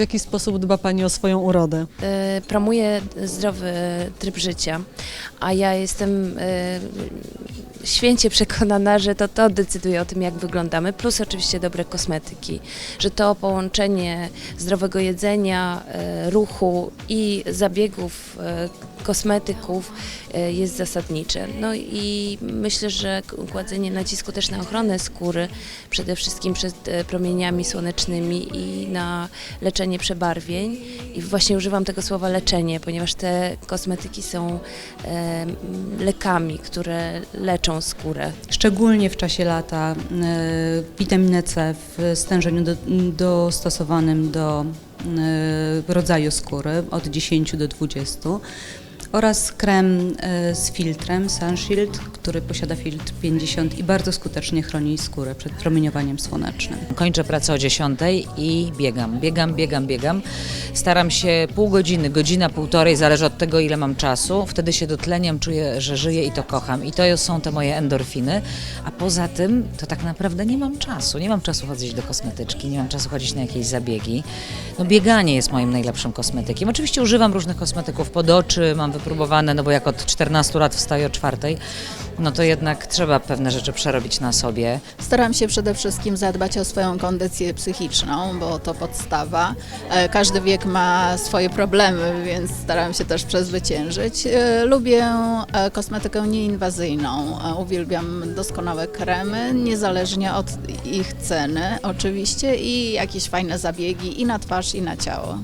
jaki sposób dba Pani o swoją urodę? E, Promuję zdrowy tryb życia, a ja jestem e, święcie przekonana, że to to decyduje o tym, jak wyglądamy, plus oczywiście dobre kosmetyki, że to połączenie zdrowego jedzenia, e, ruchu i zabiegów e, kosmetyków e, jest zasadnicze. No i myślę, że kładzenie nacisku też na ochronę skóry, przede wszystkim przed promieniami słonecznymi i na leczenie przebarwień. I właśnie używam tego słowa leczenie, ponieważ te kosmetyki są lekami, które leczą skórę. Szczególnie w czasie lata e, witaminę C w stężeniu do, dostosowanym do e, rodzaju skóry od 10 do 20 oraz krem e, z filtrem Sunshield, który posiada filtr 50 i bardzo skutecznie chroni skórę przed promieniowaniem słonecznym. Kończę pracę o 10 i biegam, biegam, biegam, biegam. Staram się pół godziny, godzina, półtorej, zależy od tego, ile mam czasu. Wtedy się dotleniam, czuję, że żyję i to kocham. I to są te moje endorfiny. A poza tym, to tak naprawdę nie mam czasu. Nie mam czasu chodzić do kosmetyczki, nie mam czasu chodzić na jakieś zabiegi. No bieganie jest moim najlepszym kosmetykiem. Oczywiście używam różnych kosmetyków pod oczy, mam wypróbowane, no bo jak od 14 lat wstaję o czwartej, no to jednak trzeba pewne rzeczy przerobić na sobie. Staram się przede wszystkim zadbać o swoją kondycję psychiczną, bo to podstawa. E, Każdy wiek ma swoje problemy, więc staram się też przezwyciężyć. E, Lubię e, kosmetykę nieinwazyjną. Uwielbiam doskonałe kremy, niezależnie od ich ceny oczywiście i jakieś fajne zabiegi i na twarz i na ciało.